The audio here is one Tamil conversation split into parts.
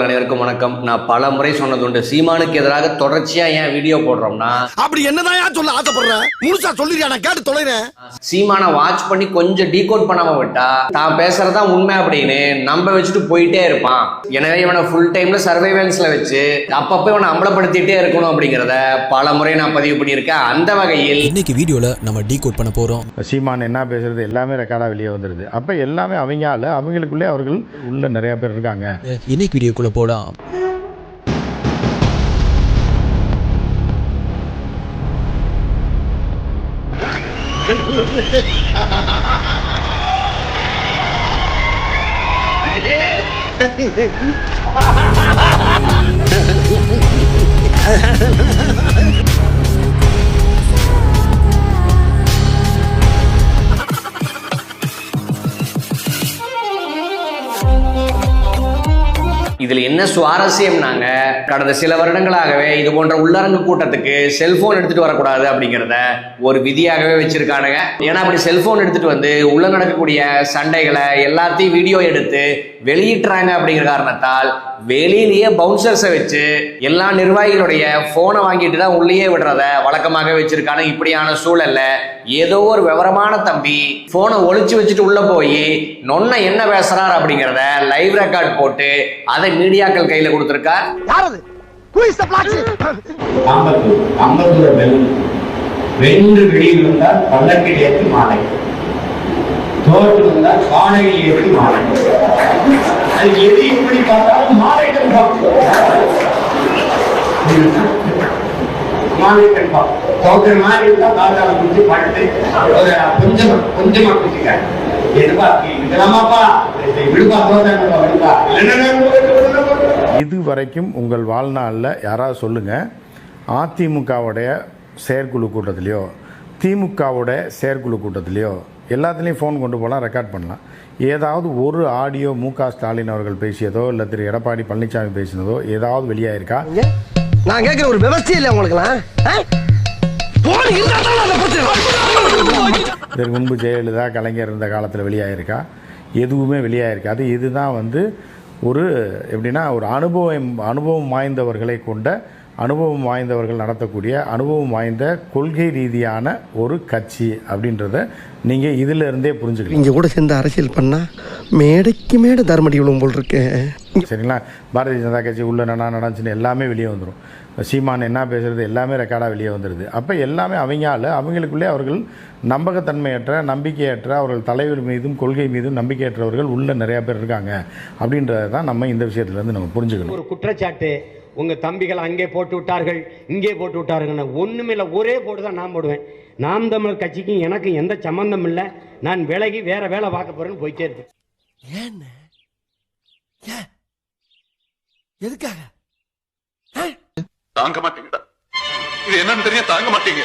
அனைவருக்கும் வணக்கம். நான் பல முறை சொன்னதுண்டு சீமானுக்கு எதிராக தொடர்ச்சியா ஏன் வீடியோ போடுறோம்னா அப்படி என்னதான் சொல்ல ஆசைப்படுற? முழுசா சொல்லிருக்கா நான் கேட்டு தொலைறேன். சீமானை வாட்ச் பண்ணி கொஞ்சம் டீகோட் பண்ணாம விட்டா தான் பேசுறதா உண்மை அப்படின்னு நம்ப வச்சுட்டு போயிட்டே இருப்பான். எனவே இவனை ஃபுல் டைம்ல சர்வைலன்ஸ்ல வச்சு அப்பப்போ இவனை அம்பலப்படுத்திட்டே இருக்கணும் அப்படிங்கிறத பல முறை நான் பதிவு பண்ணியிருக்கேன். அந்த வகையில் இன்னைக்கு வீடியோல நம்ம டீகோட் பண்ண போறோம். சீமான் என்ன பேசுறது எல்லாமே ரெக்கார்டாக வெளியே வந்துடுது அப்போ எல்லாமே அவங்க ஆளு அவங்களுக்குள்ளே அவர்கள் உள்ள நிறைய பேர் இருக்காங்க. இன்னைக்கு வீடியோக்குள்ள போலாம் இதுல என்ன சுவாரஸ்யம்னாங்க கடந்த சில வருடங்களாகவே இது போன்ற உள்ளரங்கு கூட்டத்துக்கு செல்போன் எடுத்துட்டு வரக்கூடாது அப்படிங்கிறத ஒரு விதியாகவே வச்சிருக்கானுங்க. ஏன்னா அப்படி செல்போன் எடுத்துட்டு வந்து உள்ள நடக்கக்கூடிய சண்டைகளை எல்லாத்தையும் வீடியோ எடுத்து வெளியிட்டுறாங்க அப்படிங்கிற காரணத்தால் வெளியிலேயே பவுன்சர்ஸை வச்சு எல்லா நிர்வாகிகளுடைய போனை வாங்கிட்டு தான் உள்ளேயே விடுறத வழக்கமாக வச்சிருக்காங்க இப்படியான சூழல்ல ஏதோ ஒரு விவரமான தம்பி போனை ஒளிச்சு வச்சுட்டு உள்ள போய் நொன்ன என்ன பேசுறார்? அப்படிங்கிறத லைவ் ரெக்கார்ட் போட்டு அதை மீடியாக்கள் கையில கொடுத்திருக்கார் வென்று வெளியில் வந்தால் பல்லக்கில் ஏற்றி மாலை. தோற்று வந்தால் பானையில் ஏற்றி மாலை. அது எது இதுவரைக்கும் மாதிரி இருந்தா கொஞ்சமா கொஞ்சமா இதெல்லாமாப்பா விடுப்பா விடுப்பா இது வரைக்கும் உங்கள் வாழ்நாளில் யாராவது சொல்லுங்கள் அதிமுகவுடைய செயற்குழு கூட்டத்திலையோ திமுகவுடைய செயற்குழு கூட்டத்திலையோ எல்லாத்துலேயும் ஃபோன் கொண்டு போகலாம் ரெக்கார்ட் பண்ணலாம். ஏதாவது ஒரு ஆடியோ மு க ஸ்டாலின் அவர்கள் பேசியதோ இல்லை திரு எடப்பாடி பழனிசாமி பேசினதோ ஏதாவது வெளியாயிருக்கா? நான் கேட்கிற ஒரு விவசாயம் இல்லை உங்களுக்குலாம் இதற்கு முன்பு ஜெயலலிதா கலைஞர் இருந்த காலத்தில் வெளியாகிருக்கா எதுவுமே வெளியாகிருக்காது இதுதான் வந்து ஒரு எப்படின்னா ஒரு அனுபவம் அனுபவம் வாய்ந்தவர்களை கொண்ட அனுபவம் வாய்ந்தவர்கள் நடத்தக்கூடிய அனுபவம் வாய்ந்த கொள்கை ரீதியான ஒரு கட்சி அப்படின்றத நீங்கள் இதில் இருந்தே புரிஞ்சுக்கலாம் இங்க கூட சேர்ந்து அரசியல் பண்ணா மேடைக்கு மேடை தர்மடி விழுவும் போல் இருக்கேன் சரிங்களா? பாரதிய ஜனதா கட்சி உள்ள என்ன நடந்துச்சுன்னு எல்லாமே வெளியே வந்துடும் சீமான் என்ன பேசுறது எல்லாமே ரெக்கார்டாக வெளியே வந்துடுது அப்போ எல்லாமே அவங்க ஆளு அவங்களுக்குள்ளே அவர்கள் நம்பகத்தன்மையற்ற நம்பிக்கையற்ற அவர்கள் தலைவர் மீதும் கொள்கை மீதும் நம்பிக்கையற்றவர்கள் உள்ள நிறைய பேர் இருக்காங்க. அப்படின்றத தான் நம்ம இந்த விஷயத்துலேருந்து நம்ம புரிஞ்சுக்கணும். ஒரு குற்றச்சாட்டு உங்க தம்பிகள் அங்கே போட்டு விட்டார்கள் இங்கே போட்டு விட்டாருங்கன்னு ஒண்ணுமில்ல ஒரே போட்டு தான் நான் போடுவேன். நாம் தமிழர் கட்சிக்கும் எனக்கு எந்த சம்பந்தம் இல்லை. நான் விலகி வேற வேலை பார்க்க போறேன்னு போயிட்டே இருக்கு. எதுக்காக? தாங்க மாட்டீங்கடா. இது என்னன்னு தெரியும் தாங்க மாட்டீங்க.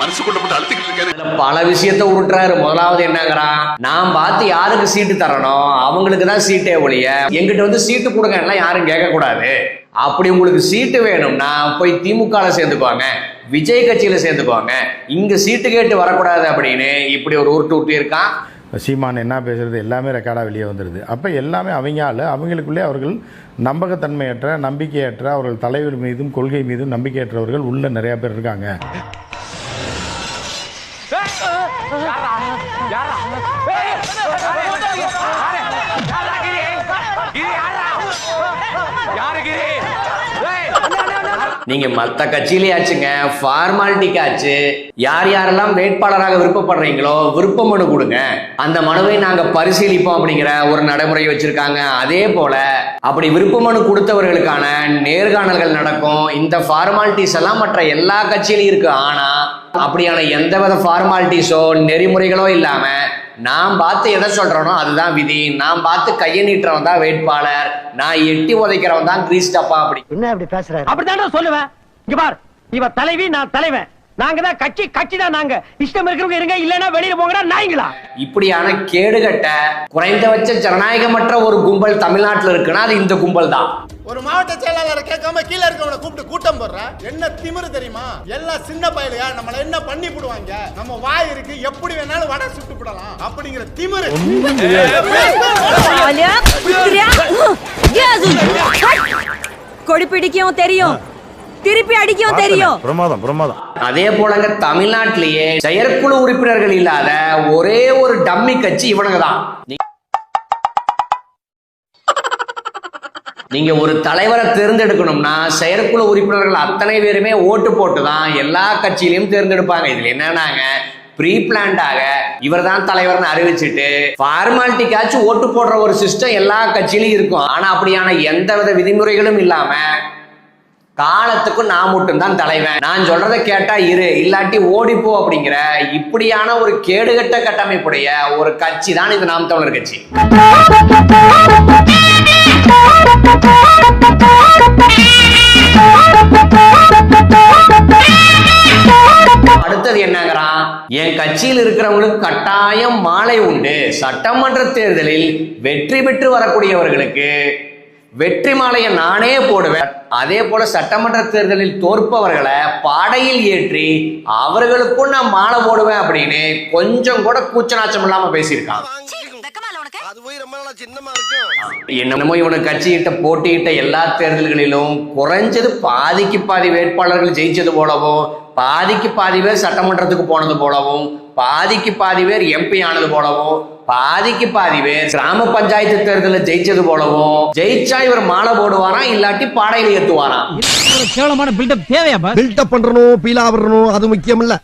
மனசுக்குள்ள போட்டு அழுத்திக்கிட்டு இருக்கேன் இதுல பல விஷயத்த உருட்டுறாரு. முதலாவது என்னங்கிறான் நான் பார்த்து யாருக்கு சீட்டு தரணும்? அவங்களுக்கு தான் சீட்டே ஒழிய. எங்கிட்ட வந்து சீட்டு கொடுங்க எல்லாம் யாரும் கேட்க கூடாது அப்படி உங்களுக்கு சீட்டு வேணும்னா போய் திமுக சேர்ந்துக்குவாங்க விஜய் கட்சியில சேர்ந்துக்குவாங்க இங்க சீட்டு கேட்டு வரக்கூடாது அப்படின்னு இப்படி ஒரு உருட்டு விட்டு இருக்கான் சீமான் என்ன பேசுறது? எல்லாமே ரெக்கார்டாக வெளியே வந்துடுது அப்போ எல்லாமே அவங்க ஆளு அவங்களுக்குள்ளே அவர்கள் நம்பகத்தன்மையற்ற நம்பிக்கையற்ற அவர்கள் தலைவர் மீதும் கொள்கை மீதும் நம்பிக்கையற்றவர்கள் உள்ள நிறைய பேர் இருக்காங்க. यार गिरी நீங்க மத்த கட்சியிலேயாச்சுங்க ஃபார்மாலிட்டிக்காச்சு யார் யாரெல்லாம் வேட்பாளராக விருப்பப்படுறீங்களோ விருப்ப மனு கொடுங்க. அந்த மனுவை நாங்க பரிசீலிப்போம் அப்படிங்கிற ஒரு நடைமுறை வச்சிருக்காங்க. அதே போல அப்படி விருப்ப மனு கொடுத்தவர்களுக்கான நேர்காணல்கள் நடக்கும். இந்த ஃபார்மாலிட்டிஸ் எல்லாம் மற்ற எல்லா கட்சியிலையும் இருக்கு. ஆனா அப்படியான எந்தவித ஃபார்மாலிட்டிஸோ நெறிமுறைகளோ இல்லாம நான் பார்த்து எதை சொல்றேனோ அதுதான் விதி. நான் பார்த்து கையை நீட்டுறவன் தான் வேட்பாளர். நான் எட்டி உதைக்கிறவன் தான் கிரீஸ் டப்பா அப்படி. என்ன அப்படி பேசுறாரு? அப்படித்தானே சொல்லுவேன். இங்க பார். இவ தலைவி நான் தலைவன். நாங்க தான் கட்சி கட்சி தான் நாங்க. இஷ்டம் இருக்கிறவங்க இருங்க இல்லைன்னா வெளியில போங்கடா நாய்ங்களா? இப்படியான கேடுகட்ட குறைந்தபட்ச ஜனநாயகமற்ற ஒரு கும்பல் தமிழ்நாட்டில் இருக்குன்னா அது இந்த கும்பல் தான். ஒரு மாவட்ட செயலாளரை கேட்காம கீழ இருக்கவனை கூப்பிட்டு கூட்டம் போடுற? என்ன திமிரு தெரியுமா? எல்லாம் சின்ன பயலையா நம்மள என்ன பண்ணி போடுவாங்க? நம்ம வாய் இருக்கு எப்படி வேணாலும் வடை சுட்டு போடலாம். அப்படிங்கிற திமிரு. கொடி பிடிக்கும் தெரியும். திருப்பி அடிக்கவும் தெரியும். பிரமாதம் பிரமாதம். அதே போலங்க தமிழ்நாட்டிலேயே செயற்குழு உறுப்பினர்கள் இல்லாத ஒரே ஒரு டம்மி கட்சி இவனுங்க தான். நீங்க ஒரு தலைவரை தேர்ந்தெடுக்கணும்னா செயற்குழு உறுப்பினர்கள் அத்தனை பேருமே ஓட்டு போட்டு தான் எல்லா கட்சியிலையும் தேர்ந்தெடுப்பாங்க. இதுல என்னன்னாங்க? ப்ரீ பிளான்டாக இவர் தான் தலைவர்னு அறிவிச்சிட்டு ஃபார்மாலிட்டிக்காச்சும் ஓட்டு போடுற ஒரு சிஸ்டம் எல்லா கட்சியிலும் இருக்கும். ஆனா அப்படியான எந்தவித விதிமுறைகளும் இல்லாம காலத்துக்கும் நான் மட்டும்தான் தலைவன். நான் சொல்றத கேட்டா இரு இல்லாட்டி ஓடிப்போ அப்படிங்கிற இப்படியான ஒரு கேடுகட்ட கட்டமைப்புடைய ஒரு கட்சி தான் இது நாம் தமிழர் கட்சி. அடுத்தது என்னங்கிறான் என் கட்சியில் இருக்கிறவங்களுக்கு கட்டாயம் மாலை உண்டு. சட்டமன்ற தேர்தலில் வெற்றி பெற்று வரக்கூடியவர்களுக்கு வெற்றி மாலையை நானே போடுவேன். அதே போல சட்டமன்ற தேர்தலில் தோற்பவர்களை பாடையில் ஏற்றி அவர்களுக்கும் நான் மாலை போடுவேன் அப்படின்னு கொஞ்சம் கூட கூச்சநாச்சம் இல்லாம பேசியிருக்கான். என்னமோ இவனுக்கு கட்சியிட்ட போட்டியிட்ட எல்லா தேர்தல்களிலும் குறைஞ்சது பாதிக்கு பாதி வேட்பாளர்கள் ஜெயிச்சது போலவும் பாதிக்கு பாதி பேர் சட்டமன்றத்துக்கு போனது போலவும் பாதிக்கு பாதி பேர் எம்பி ஆனது போலவும் பாதிக்கு பாதி பேர் கிராம பஞ்சாயத்து தேர்தலில் ஜெயிச்சது போலவும் ஜெயிச்சா இவர் மாலை போடுவாராம் இல்லாட்டி பாடையில் ஏத்துவாராம் கேவலமான பில்டப் தேவையா பில்டப் பண்றணும் பீலா வரணும் அது முக்கியம் இல்ல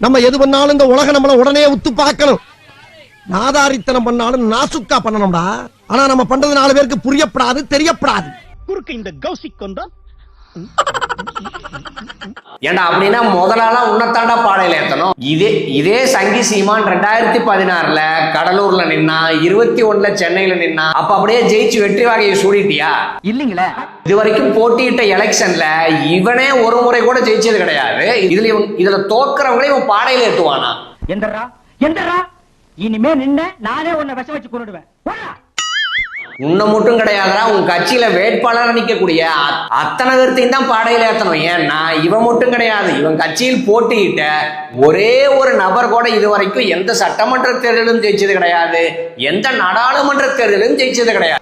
நம்ம எது பண்ணாலும் இந்த உலகம் நம்மள உடனே உத்து பார்க்கணும். நாதாரித்தனம் பண்ணாலும் நாசுக்கா பண்ணணும்டா. ஆனா நம்ம பண்றது நாலு பேருக்கு புரியப்படாது தெரியப்படாது. குறுக்கு இந்த கௌசிக் கொண்டா ஏண்டா அப்படின்னா முதலாலாம் உன்னத்தாண்டா பாடையில ஏத்தணும். இதே இதே சங்கி சீமான் ரெண்டாயிரத்தி பதினாறுல கடலூர்ல நின்னா இருபத்தி ஒண்ணுல சென்னையில நின்னா அப்ப அப்படியே ஜெயிச்சு வெற்றி வாகையை சூடிட்டியா? இல்லீங்களே. இது வரைக்கும் போட்டியிட்ட எலெக்ஷன்ல இவனே ஒரு முறை கூட ஜெயிச்சது கிடையாது. இதுல இதுல தோக்குறவங்களே இவன் பாடையில ஏத்துவானா? எந்தரா எந்தரா இனிமே நின்ன நானே உன்னை விஷ வச்சு கொண்டுடுவேன் உன்னை மட்டும் கிடையாதுடா உன் கட்சியில வேட்பாளர் நிற்கக்கூடிய அத்தனை பேர்த்தையும் தான் பாடையில ஏத்தணும். ஏன்னா இவன் மட்டும் கிடையாது. இவன் கட்சியில் போட்டியிட்ட ஒரே ஒரு நபர் கூட இதுவரைக்கும் எந்த சட்டமன்ற தேர்தலும் ஜெயிச்சது கிடையாது. எந்த நாடாளுமன்ற தேர்தலும் ஜெயிச்சது கிடையாது.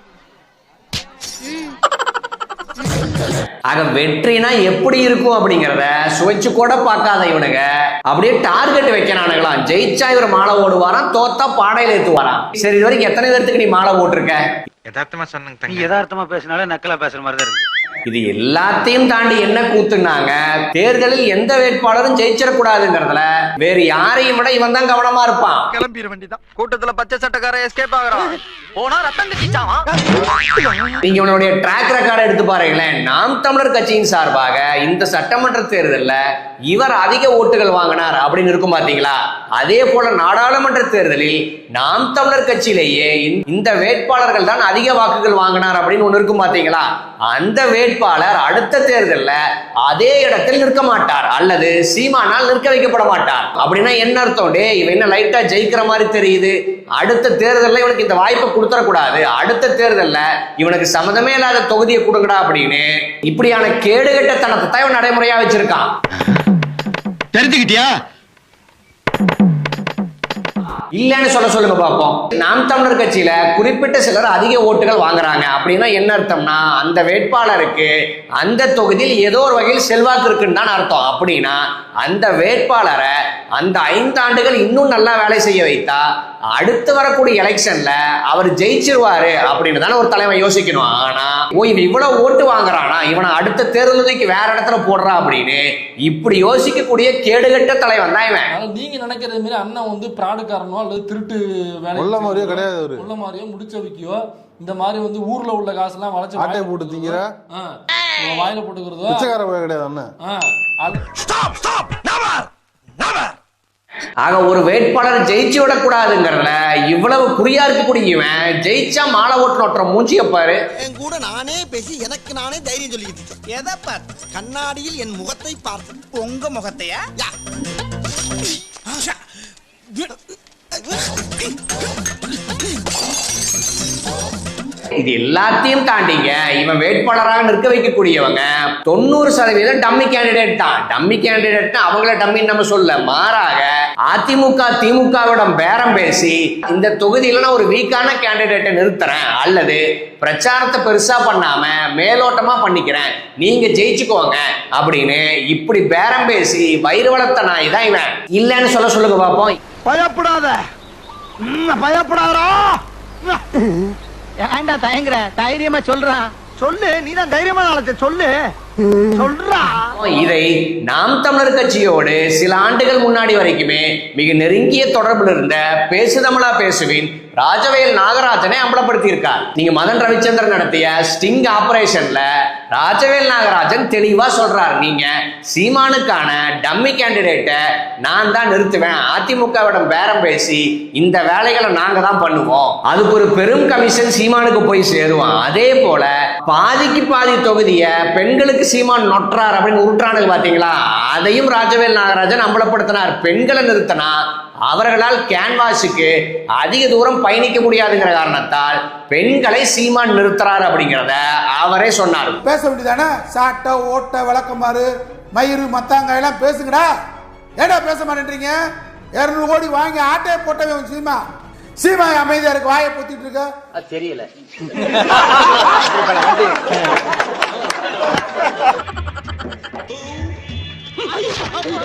ஆக வெற்றினா எப்படி இருக்கும் அப்படிங்கறத சுவைச்சு கூட பார்க்காத இவனுங்க. அப்படியே டார்கெட் வைக்கிறானுங்களாம். ஜெயிச்சா இவர் மாலை ஓடுவாராம் தோத்தா பாடையில ஏத்துவாராம். சரி இது வரைக்கும் எத்தனை பேர்த்துக்கு நீ மாலை போட்டிருக்க? யதார்த்தமா சொன்னங்க நீ யதார்த்தமா பேசினாலே நக்கலா பேசுற மாதிரி தான் இருக்கு இது எல்லாத்தையும் தாண்டி என்ன கூத்துனாங்க? தேர்தலில் எந்த வேட்பாளரும் ஜெயிச்சிடக்கூடாதுங்கிறதுல வேறு யாரையும் விட இவன் தான் கவனமா இருப்பான். கிளம்பிட வேண்டியதான் கூட்டத்துல பச்சை சட்டக்கார எஸ்கேப் ஆகுறான். போனா ரத்தம் நீங்க இவனுடைய ட்ராக் ரெக்கார்டை எடுத்து பாருங்களேன். நாம் தமிழர் கட்சியின் சார்பாக இந்த சட்டமன்ற தேர்தல்ல இவர் அதிக ஓட்டுகள் வாங்கினார் அப்படின்னு இருக்கும் பாத்தீங்களா? அதே போல நாடாளுமன்ற தேர்தலில் நாம் தமிழர் கட்சியிலேயே இந்த- வேட்பாளர்கள் தான் அதிக வாக்குகள் வாங்கினார் அப்படின்னு ஒண்ணு இருக்கும் பாத்தீங்களா? அந்த வேட்பாளர் அடுத்த தேர்தலில் அதே இடத்தில் நிற்க மாட்டார். அல்லது சீமானால் நிற்க வைக்கப்பட மாட்டார். அப்படின்னா என்ன அர்த்தம்? டே இவன் என்ன லைட்டா ஜெயிக்கிற மாதிரி தெரியுது. அடுத்த தேர்தலில் இவனுக்கு இந்த வாய்ப்பை கொடுத்துடக்கூடாது அடுத்த தேர்தலில் இவனுக்கு சம்மந்தமே இல்லாத தொகுதியை கொடுங்கடா அப்படின்னு இப்படியான கேடுகட்டத்தனத்தை தான் இவன் நடைமுறையா வச்சிருக்கான். தெரிஞ்சுக்கிட்டியா? இல்லைன்னு சொல்ல சொல்லுங்க பார்ப்போம். நாம் தமிழர் கட்சியில குறிப்பிட்ட சிலர் அதிக ஓட்டுகள் வாங்குறாங்க. அப்படின்னா என்ன அர்த்தம்னா அந்த வேட்பாளருக்கு அந்த தொகுதியில் ஏதோ ஒரு வகையில் செல்வாக்கு இருக்குன்னு தான் அர்த்தம். அப்படின்னா அந்த வேட்பாளரை அந்த ஐந்தாண்டுகள் இன்னும் நல்லா வேலை செய்ய வைத்தா அடுத்து வரக்கூடிய எலெக்ஷன்ல அவர் ஜெயிச்சிருவாரு அப்படின்னு தானே ஒரு தலைவன் யோசிக்கணும். ஆனா ஓ இவன் இவ்வளவு ஓட்டு வாங்குறானா? இவனை அடுத்த தேர்தலுக்கு வேற இடத்துல போடுறா அப்படின்னு இப்படி யோசிக்கக்கூடிய கேடுகட்ட தலைவன் தான் இவன். நீங்க நினைக்கிறது மாதிரி அண்ணன் வந்து பிராடுக்காரனோ அல்லது திருட்டு வேலை கொள்ள மாதிரியோ கிடையாது அவரு. கொள்ள மாதிரியோ முடிச்ச வைக்கியோ இந்த மாதிரி வந்து ஊர்ல உள்ள காசெல்லாம் வளைச்சு ஆட்டையை வாயில போட்டு திங்கிற? வாயில போட்டுக்கிறதோ கிடையாது அண்ணன். ஆக ஒரு வேட்பாளர் ஜெயிச்சு விடக்கூடாதுங்கிறதுல இவ்வளவு குறியா இருக்கக்கூடிய இவன். ஜெயிச்சா மாலை ஓட்டு நோட்டுற மூஞ்சிய பாரு. என் கூட நானே பேசி எனக்கு நானே தைரியம் சொல்லிக்கிட்டு எதை பார்த்து? கண்ணாடியில் என் முகத்தை பார்த்து உங்க முகத்தையா? இது எல்லாத்தையும் தாண்டிங்க. இவன் வேட்பாளராக நிற்க வைக்கக்கூடியவங்க. தொண்ணூறு சதவீதம் டம்மி கேண்டிடேட் தான். டம்மி கேண்டிடேட் அவங்கள டம்மின்னு நம்ம சொல்ல. மாறாக அதிமுக திமுகவிடம் பேரம் பேசி இந்த தொகுதியில நான் ஒரு வீக்கான கேண்டிடேட்டை நிறுத்துறேன். அல்லது பிரச்சாரத்தை பெருசா பண்ணாம மேலோட்டமா பண்ணிக்கிறேன். நீங்க ஜெயிச்சுக்கோங்க. அப்படின்னு இப்படி பேரம் பேசி வயிறு வளர்த்த நாய் தான் இவன். இல்லைன்னு சொல்ல சொல்லுங்க பாப்போம். பயப்படாத. பயப்படாதா ஏன்டா தயங்குற? தைரியமா சொல்றான் சொல்லு நீதான் தைரியமா நாளத்தை சொல்லு. சொல்றா. இதை நாம் தமிழர் கட்சியோடு சில ஆண்டுகள் முன்னாடி வரைக்குமே மிக நெருங்கிய தொடர்பில் இருந்த பேசு தமிழா பேசுவின் ராஜவேல் நாகராஜனை அம்பலப்படுத்தி இருக்கார் நீங்க மதன் ரவிச்சந்திரன் நடத்திய ஸ்டிங் ஆபரேஷன்ல ராஜவேல் நாகராஜன் தெளிவா சொல்கிறார் நீங்க சீமானுக்கான டம்மி கேண்டிடேட்டை நான் தான் நிறுத்துவேன். அதிமுகவிடம் பேரம் பேசி இந்த வேலைகளை நாங்க தான் பண்ணுவோம். அதுக்கு ஒரு பெரும் கமிஷன் சீமானுக்கு போய் சேருவான். அதே போல பாதிக்கு பாதி தொகுதிய பெண்களுக்கு சீமான் நொற்றார் அப்படின்னு உருட்டுறானுங்க பாத்தீங்களா? அதையும் ராஜவேல் நாகராஜன் அம்பலப்படுத்தினார். பெண்களை நிறுத்தினா அவர்களால் கேன்வாஸுக்கு அதிக தூரம் பயணிக்க முடியாதுங்கிற காரணத்தால் பெண்களை சீமான் நிறுத்துறார் அப்படிங்கிறத அவரே சொன்னார். பேச வேண்டியதானே? சாட்டை ஓட்ட விளக்கமாறு மயிறு மத்தாங்க எல்லாம் பேசுங்கடா. ஏடா பேச மாட்டேன்றீங்க? இரநூறு கோடி வாங்கி ஆட்டையை போட்டவன் சீமா. சீமா அமைதியா இருக்கு வாயை பொத்திட்டு இருக்க. தெரியல.